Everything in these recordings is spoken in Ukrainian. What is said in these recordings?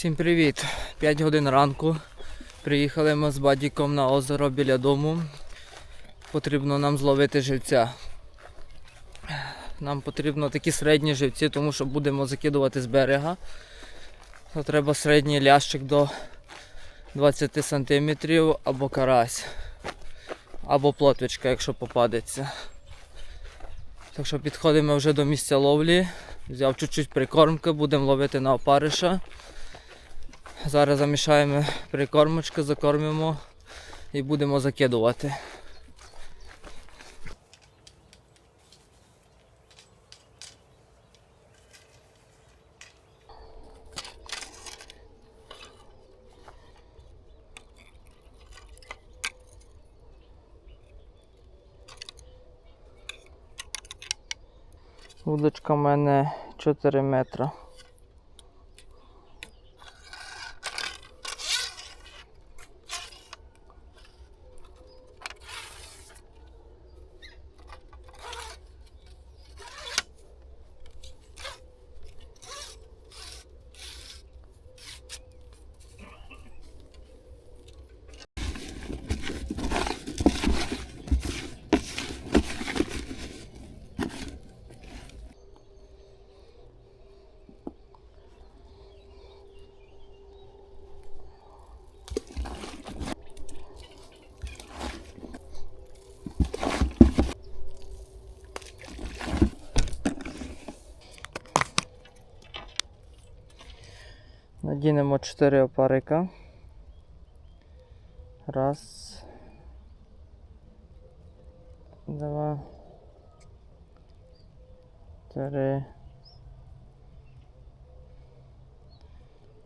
Всім привіт! 5 годин ранку. Приїхали ми з бадіком на озеро біля дому. Потрібно нам зловити живця. Нам потрібно такі середні живці, тому що будемо закидувати з берега. То треба середній лящик до 20 см або карась. Або плотвичка, якщо попадеться. Так що підходимо вже до місця ловлі. Взяв чуть-чуть прикормки, будемо ловити на опариша. Зараз замішаємо прикормочки, закормимо і будемо закидувати. Вудочка в мене 4 метри. Надінемо 4 опарика. Раз. Два. Три.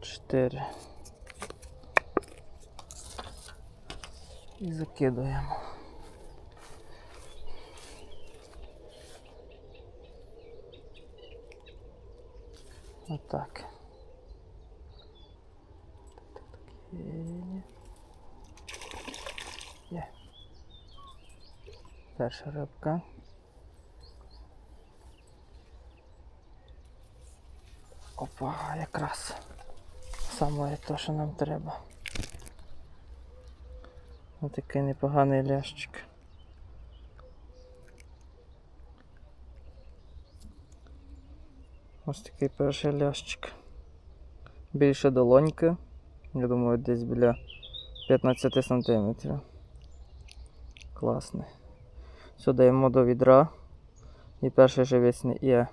Чотири. І закидуємо. Отак. Є. Є. Перша рибка. Опа, якраз. Саме те, що нам треба. Ось такий непоганий лящик. Ось такий перший лящик. Більше долоньки. Я думаю, десь біля 15 сантиметрів. Класний. Все даємо до відра. І перший живець не є.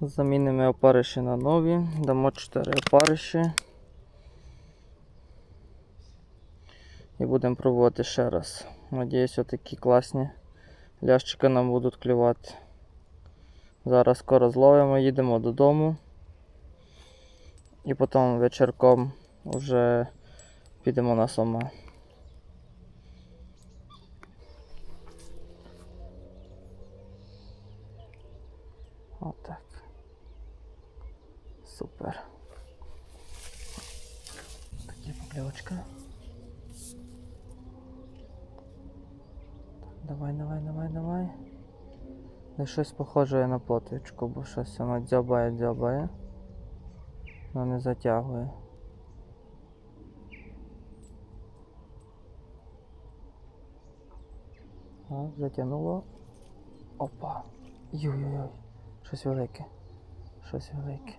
Замінимо опариші на нові. Дамо 4 опариші. І будемо пробувати ще раз. Надіюсь, отакі класні лящики нам будуть клювати. Зараз скоро зловимо, їдемо додому. І потім вечірком вже підемо на сома. Отак. Супер. Такі покльовочка. Давай, давай, давай, давай. Де щось похоже на плотвичку, бо щось воно дзьобає, дзьобає. Но не затягує. А, затягнуло. Опа. Йой-йой-йой. Щось велике. Щось велике.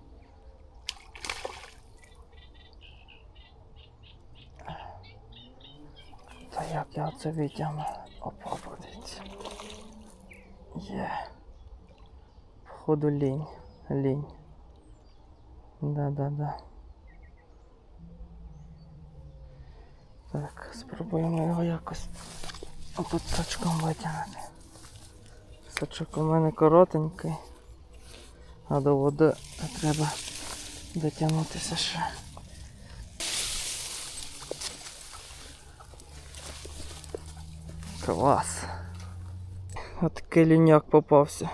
Та як я це витягну? Опа, подивіться. Є. Походу лінь. Лінь. Да-да-да. Так, спробуємо його якось отут сачком витягнути. Сачок у мене коротенький, а до води треба дотягнутися ще. Клас. Отакий ліняк попався.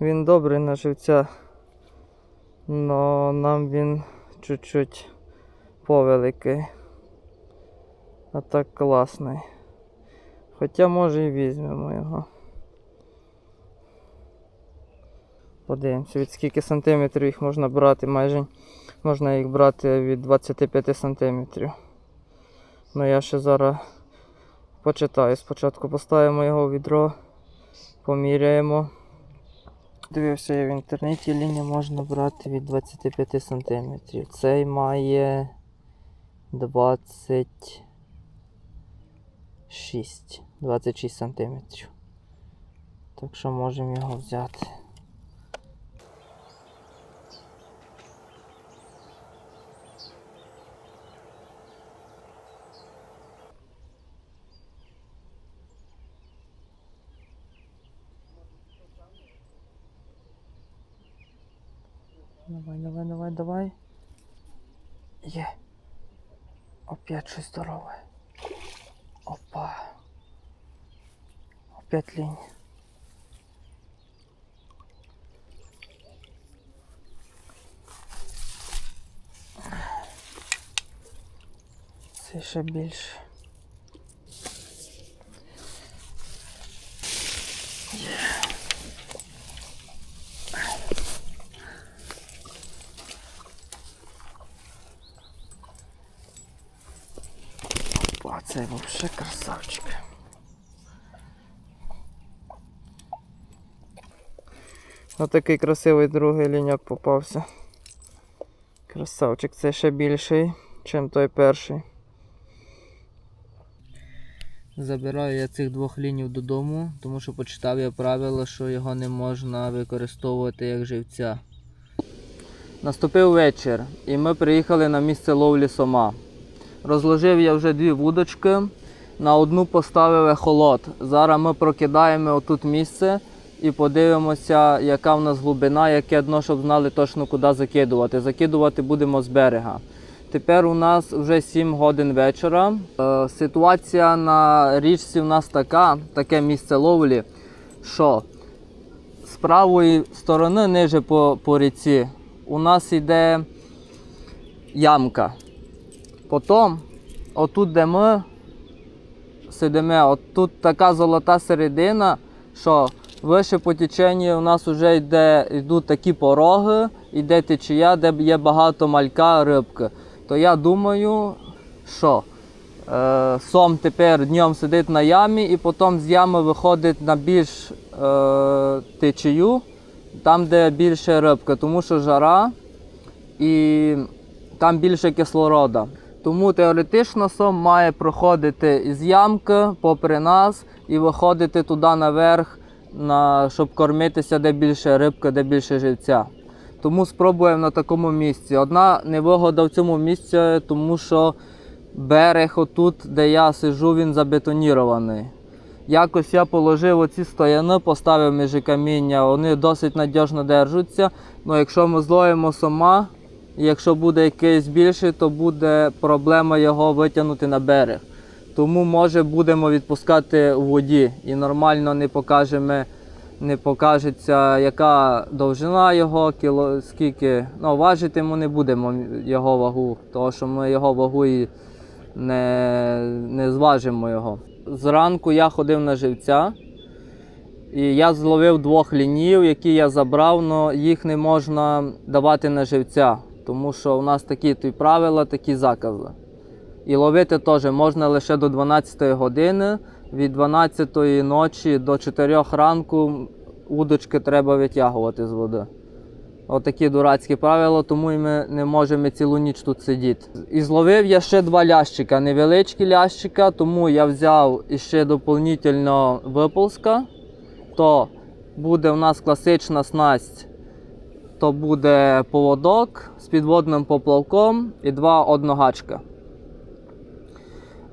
Він добрий на живця, но нам він чуть-чуть повеликий. А так класний. Хоча може і візьмемо його. Подивимося, від скільки сантиметрів їх можна брати, майже можна їх брати від 25 сантиметрів. Ну я ще зараз почитаю. Спочатку поставимо його в відро, поміряємо. Дивився я в інтернеті, лінію можна брати від 25 см. Цей має 26, 26 см. Так що можемо його взяти. Давай. Є. Опять щось здорове. Опа. Опять лінь. Це ще більше. Опа, це взагалі красавчик. Ось такий красивий другий ліняк попався. Красавчик, це ще більший, ніж той перший. Забираю я цих двох лінів додому, тому що почитав я правило, що його не можна використовувати як живця. Наступив вечір, і ми приїхали на місце ловлі сома. Розложив я вже дві вудочки. На одну поставив ехолот. Зараз ми прокидаємо отут місце і подивимося, яка в нас глибина, яке дно, щоб знали точно куди закидувати. Закидувати будемо з берега. Тепер у нас вже 7 годин вечора. Е, ситуація на річці у нас така, таке місце ловлі, що з правої сторони ниже по, по ріці у нас йде ямка. Потім, отут, де ми сидимо, тут така золота середина, що вище по теченню у нас вже йде, йдуть такі пороги, йде течія, де є багато малька, рибки. То я думаю, що е, сом тепер днем сидить на ямі і потім з ями виходить на більш е, течію, там, де більше рибки, тому що жара і там більше кислорода. Тому теоретично сом має проходити із ямки попри нас і виходити туди наверх, на, щоб кормитися де більше рибки, де більше живця. Тому спробуємо на такому місці. Одна невигода в цьому місці, тому що берег отут, де я сижу, він забетонірований. Якось я положив оці стояни, поставив між каміння, вони досить надіжно держаться. Ну якщо ми зловимо сома, і якщо буде якийсь більший, то буде проблема його витягнути на берег. Тому може будемо відпускати у воді і нормально не покажемо, не покажеться, яка довжина його, кіло, скільки. Ну, важити ми не будемо його вагу, тому що ми його вагу і не, не зважимо його. Зранку я ходив на живця. І я зловив двох лінів, які я забрав, але їх не можна давати на живця, тому що у нас такі то правила, такі закази. І ловити теж можна лише до 12 години, від 12 ночі до 4 ранку удочки треба витягувати з води. Отакі дурацькі правила, тому і ми не можемо цілу ніч тут сидіти. І зловив я ще два лящика, невеличкі лящика, тому я взяв іще доповнительно виползка то буде у нас класична снасть, то буде поводок з підводним поплавком і два одногачка.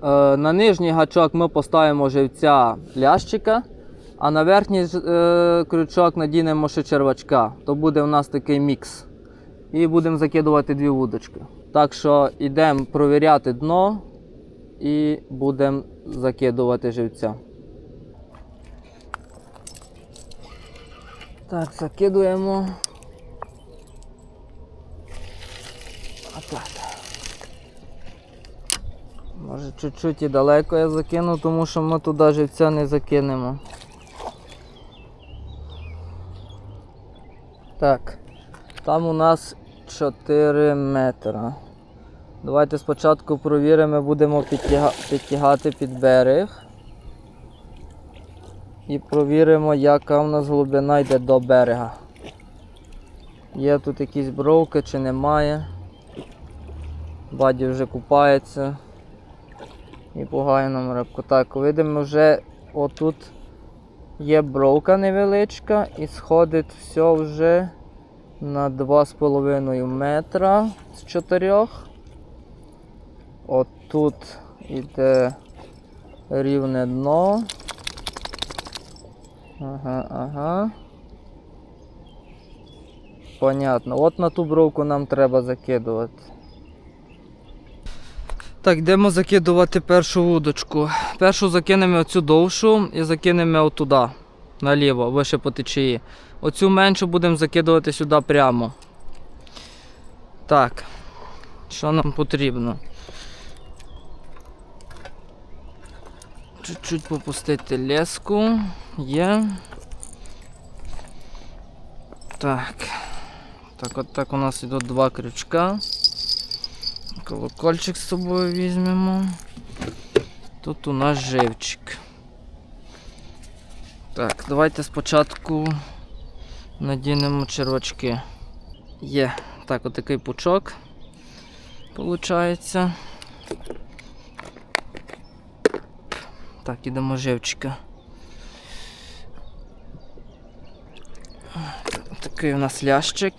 Е, на нижній гачок ми поставимо живця лящика, а на верхній е, крючок надінемо ще червачка. То буде у нас такий мікс. І будемо закидувати дві вудочки. Так що йдемо провіряти дно і будемо закидувати живця. Так, закидуємо. Чуть-чуть і далеко я закину, тому що ми туди живця не закинемо. Так, там у нас 4 метра. Давайте спочатку провіримо, будемо підтяга- підтягати під берег. І провіримо, яка у нас глибина йде до берега. Є тут якісь бровки чи немає. Баді вже купається. І нам рибку. Так, видимо, вже отут є бровка невеличка і сходить все вже на 2,5 метра з 4. Отут іде рівне дно. Ага, ага. Понятно. От на ту бровку нам треба закидувати. Так, йдемо закидувати першу вудочку. Першу закинемо оцю довшу і закинемо отуди, наліво, вище по течії. Оцю меншу будемо закидувати сюди прямо. Так, що нам потрібно? Чуть-чуть попустити леску. Є. Так. Так, от так у нас йдуть два крючка. Колокольчик з собою візьмемо. Тут у нас живчик. Так, давайте спочатку надінемо червачки. Є. Так, отакий пучок. Получається. Так, ідемо живчика. Такий у нас лящик.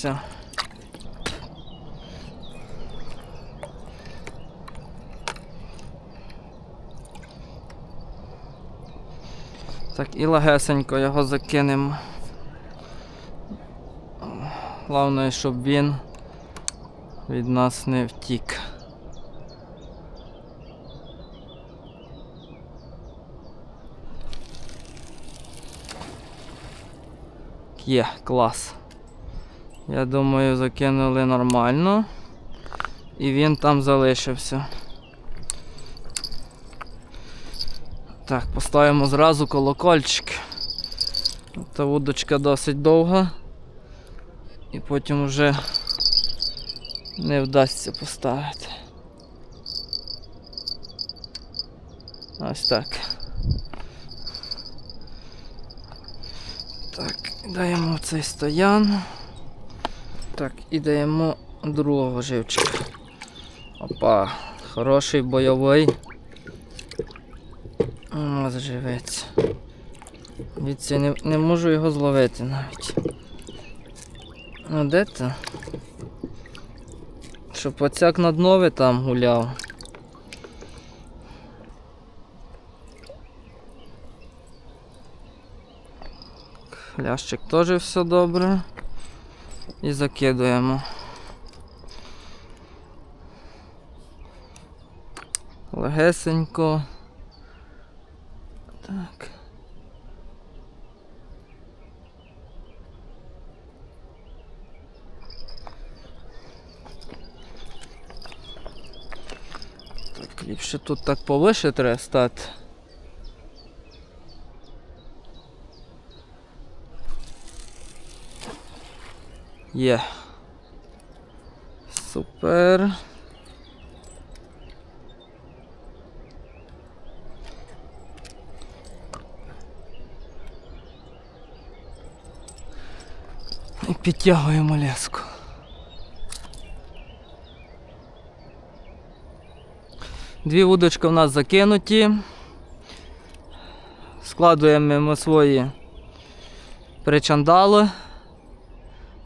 Все. Так, і легесенько його закинемо. Головне, щоб він від нас не втік. Є, клас. Я думаю, закинули нормально. І він там залишився. Так, поставимо зразу колокольчик. Та вудочка досить довга. І потім вже не вдасться поставити. Ось так. Так, даємо цей стоян. Так, і даємо другого живчика. Опа, хороший бойовий. Нас живець. Дивіться, не, не можу його зловити навіть. Ну де ти? Щоб оцяк на днові там гуляв. Лящик теж все добре. І закидуємо. Легесенько. Так. Так, ліпше тут так повише треба стати. Є. Супер. І підтягуємо леску. Дві вудочки в нас закинуті. Складуємо свої причандали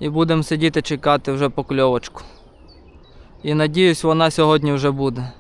і будемо сидіти чекати вже покльовочку. І надіюсь, вона сьогодні вже буде.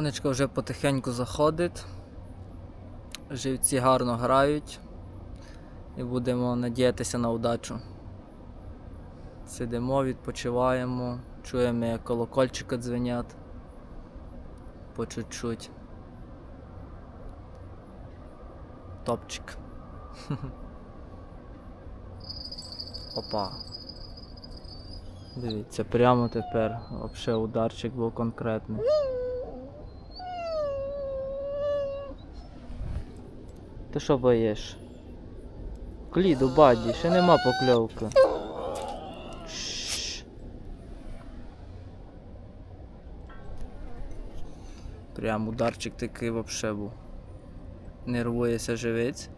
Сонечко вже потихеньку заходить. Живці гарно грають. І будемо надіятися на удачу. Сидимо, відпочиваємо, чуємо, як колокольчики дзвенять. По чуть-чуть. Топчик. Опа. Дивіться, прямо тепер взагалі ударчик був конкретний. Ти що боїш? Кліду, баді, ще нема покльовки. Прям ударчик такий вообще був. Нервується живець.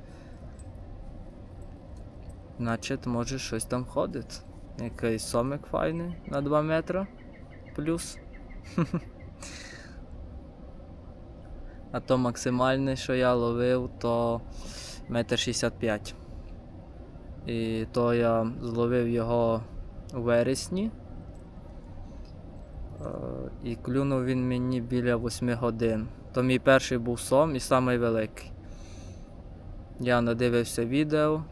Значить, може щось там ходить. Якийсь сомик файний на 2 метри плюс. А то максимальний, що я ловив, то метр 65. І то я зловив його у вересні. Е, І клюнув він мені біля 8 годин. То мій перший був сом і самий великий. Я надивився відео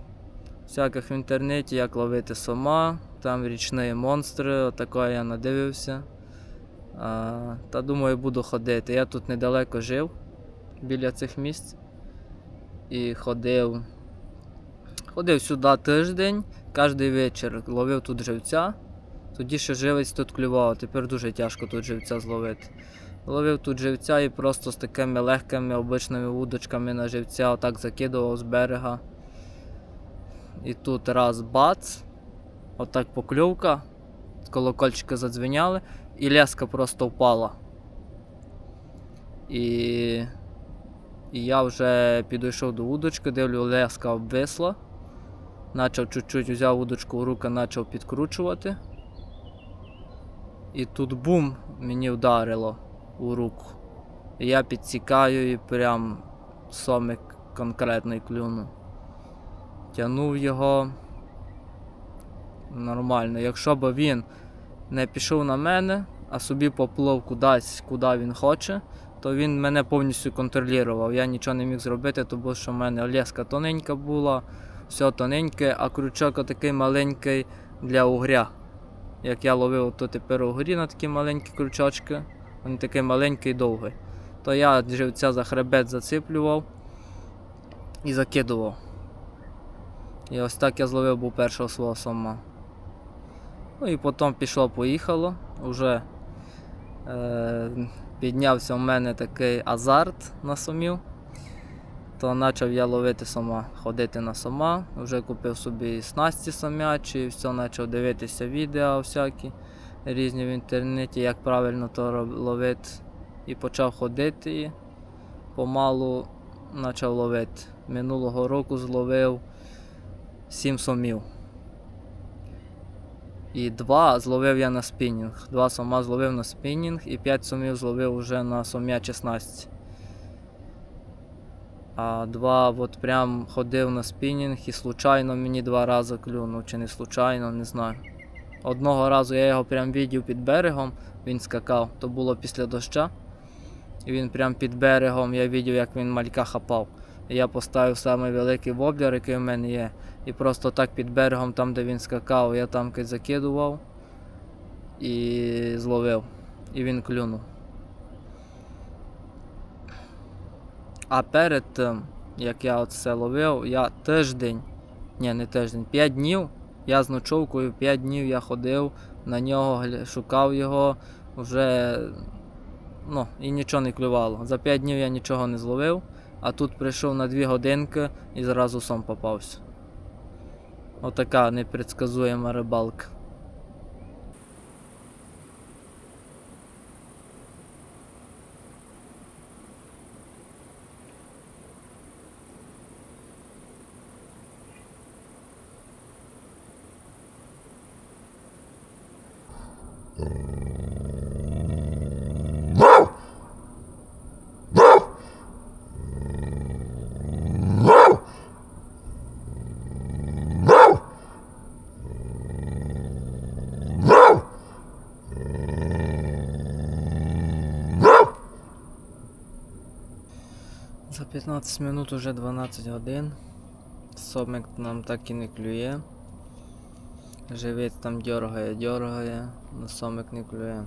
всяких в інтернеті, як ловити сома, там річні монстри, отако я надивився. А, та думаю, буду ходити. Я тут недалеко жив біля цих місць. І ходив. Ходив сюди тиждень, кожен вечір ловив тут живця. Тоді ще живець тут клював, тепер дуже тяжко тут живця зловити. Ловив тут живця і просто з такими легкими обичними вудочками на живця отак закидував з берега. І тут раз бац, отак покльовка, колокольчики задзвеняли, і ляска просто впала. І, і я вже підійшов до вудочки, дивлю, ляска обвисла. Начав чуть-чуть взяв вудочку в руки, почав підкручувати. І тут бум мені вдарило у руку. І я підсікаю і прям сомик конкретний клюнув. Тягнув його нормально. Якщо б він не пішов на мене, а собі поплив кудись, куди він хоче, то він мене повністю контролював. Я нічого не міг зробити, тому що в мене леска тоненька була, все тоненьке, а крючок такий маленький для угря. Як я ловив, то тепер угрі на такі маленькі крючочки, він такий маленький і довгий. То я живця за хребет зациплював і закидував. І ось так я зловив був першого свого сома. Ну і потім пішло-поїхало. Уже е, піднявся в мене такий азарт на сомів. То почав я ловити сома, ходити на сома. Вже купив собі снасті сомячі, все почав дивитися відео всякі різні в інтернеті, як правильно то ловити. І почав ходити і помалу почав ловити. Минулого року зловив 7 сомів. І два зловив я на спінінг. Два сома зловив на спінінг і 5 сомів зловив вже на сом'ячі снасті. А два от прям ходив на спінінг і случайно мені два рази клюнув, чи не случайно, не знаю. Одного разу я його прям видів під берегом, він скакав, то було після доща. І він прям під берегом, я бачив, як він малька хапав. Я поставив самий великий воблер, який в мене є. І просто так під берегом, там де він скакав, я там закидував і зловив. І він клюнув. А перед тим, як я це ловив, я тиждень, ні, не тиждень, 5 днів я з ночовкою 5 днів я ходив на нього, шукав його, вже ну, і нічого не клювало. За 5 днів я нічого не зловив, а тут прийшов на 2 годинки і зразу сам попався. Отака непредсказуема рибалка. 15 минут уже 12 годин. Сомик нам так і не клює. Живець там дергає, дергає, але сомик не клює.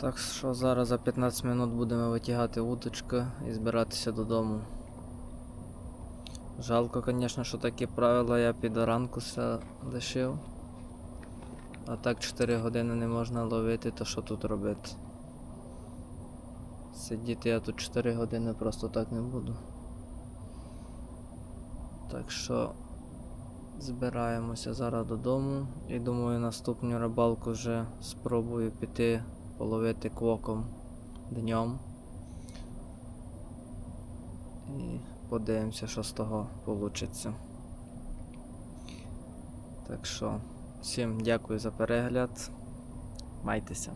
Так що зараз за 15 минут будемо витягати удочку і збиратися додому. Жалко, звісно, що такі правила я під ранку все лишив. А так 4 години не можна ловити, то що тут робити? Сидіти я тут 4 години просто так не буду. Так що збираємося зараз додому і думаю наступну рибалку вже спробую піти половити квоком днем. І подивимося, що з того вийде. Так що, всім дякую за перегляд. Майтеся.